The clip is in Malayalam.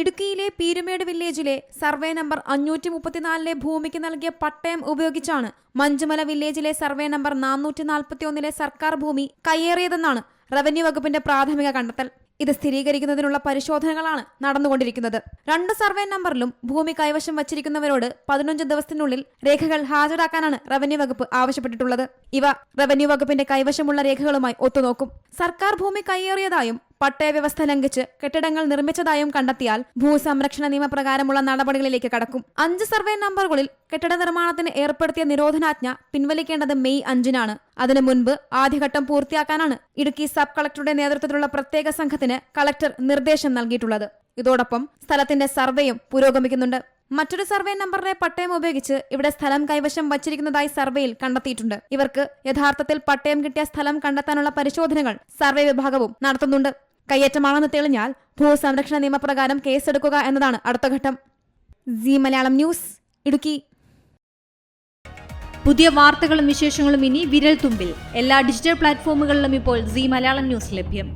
ഇടുക്കിയിലെ പീരുമേട് വില്ലേജിലെ സർവേ നമ്പർ അഞ്ഞൂറ്റി മുപ്പത്തിനാലിലെ ഭൂമിക്ക് നൽകിയ പട്ടയം ഉപയോഗിച്ചാണ് മഞ്ചുമല വില്ലേജിലെ സർവേ നമ്പർ നാനൂറ്റി നാൽപ്പത്തി ഒന്നിലെ സർക്കാർ ഭൂമി കയ്യേറിയതെന്നാണ് റവന്യൂ വകുപ്പിന്റെ പ്രാഥമിക കണ്ടെത്തൽ. ഇത് സ്ഥിരീകരിക്കുന്നതിനുള്ള പരിശോധനകളാണ് നടന്നുകൊണ്ടിരിക്കുന്നത്. രണ്ട് സർവേ നമ്പറിലും ഭൂമി കൈവശം വച്ചിരിക്കുന്നവരോട് പതിനഞ്ച് ദിവസത്തിനുള്ളിൽ രേഖകൾ ഹാജരാക്കാനാണ് റവന്യൂ വകുപ്പ് ആവശ്യപ്പെട്ടിട്ടുള്ളത്. ഇവ റവന്യൂ വകുപ്പിന്റെ കൈവശമുള്ള രേഖകളുമായി ഒത്തുനോക്കും. സർക്കാർ ഭൂമി കയ്യേറിയതായും പട്ടയ വ്യവസ്ഥ ലംഘിച്ച് കെട്ടിടങ്ങൾ നിർമ്മിച്ചതായും കണ്ടെത്തിയാൽ ഭൂസംരക്ഷണ നിയമപ്രകാരമുള്ള നടപടികളിലേക്ക് കടക്കും. അഞ്ച് സർവേ നമ്പറുകളിൽ കെട്ടിട നിർമ്മാണത്തിന് ഏർപ്പെടുത്തിയ നിരോധനാജ്ഞ പിൻവലിക്കേണ്ടത് മെയ് അഞ്ചിനാണ്. അതിനു മുൻപ് ആദ്യഘട്ടം പൂർത്തിയാക്കാനാണ് ഇടുക്കി സബ് കളക്ടറുടെ നേതൃത്വത്തിലുള്ള പ്രത്യേക സംഘത്തിന് കളക്ടർ നിർദ്ദേശം നൽകിയിട്ടുള്ളത്. ഇതോടൊപ്പം സ്ഥലത്തിന്റെ സർവേയും പുരോഗമിക്കുന്നുണ്ട്. മറ്റൊരു സർവേ നമ്പറിലെ പട്ടയം ഉപയോഗിച്ച് ഇവിടെ സ്ഥലം കൈവശം വച്ചിരിക്കുന്നതായി സർവേയിൽ കണ്ടെത്തിയിട്ടുണ്ട്. ഇവർക്ക് യഥാർത്ഥത്തിൽ പട്ടയം കിട്ടിയ സ്ഥലം കണ്ടെത്താനുള്ള പരിശോധനകൾ സർവേ വിഭാഗവും നടത്തുന്നുണ്ട്. കയ്യേറ്റമാണെന്ന് തെളിഞ്ഞാൽ ഭൂസംരക്ഷണ നിയമപ്രകാരം കേസെടുക്കുക എന്നതാണ് അടുത്ത ഘട്ടം. C Malayalam news Idukki. പുതിയ വാർത്തകളും വിശേഷങ്ങളും ഇനി വിരൽ തുമ്പിൽ എല്ലാ ഡിജിറ്റൽ പ്ലാറ്റ്ഫോമുകളിലും ഇപ്പോൾ സി മലയാളം ന്യൂസ് ലഭ്യം.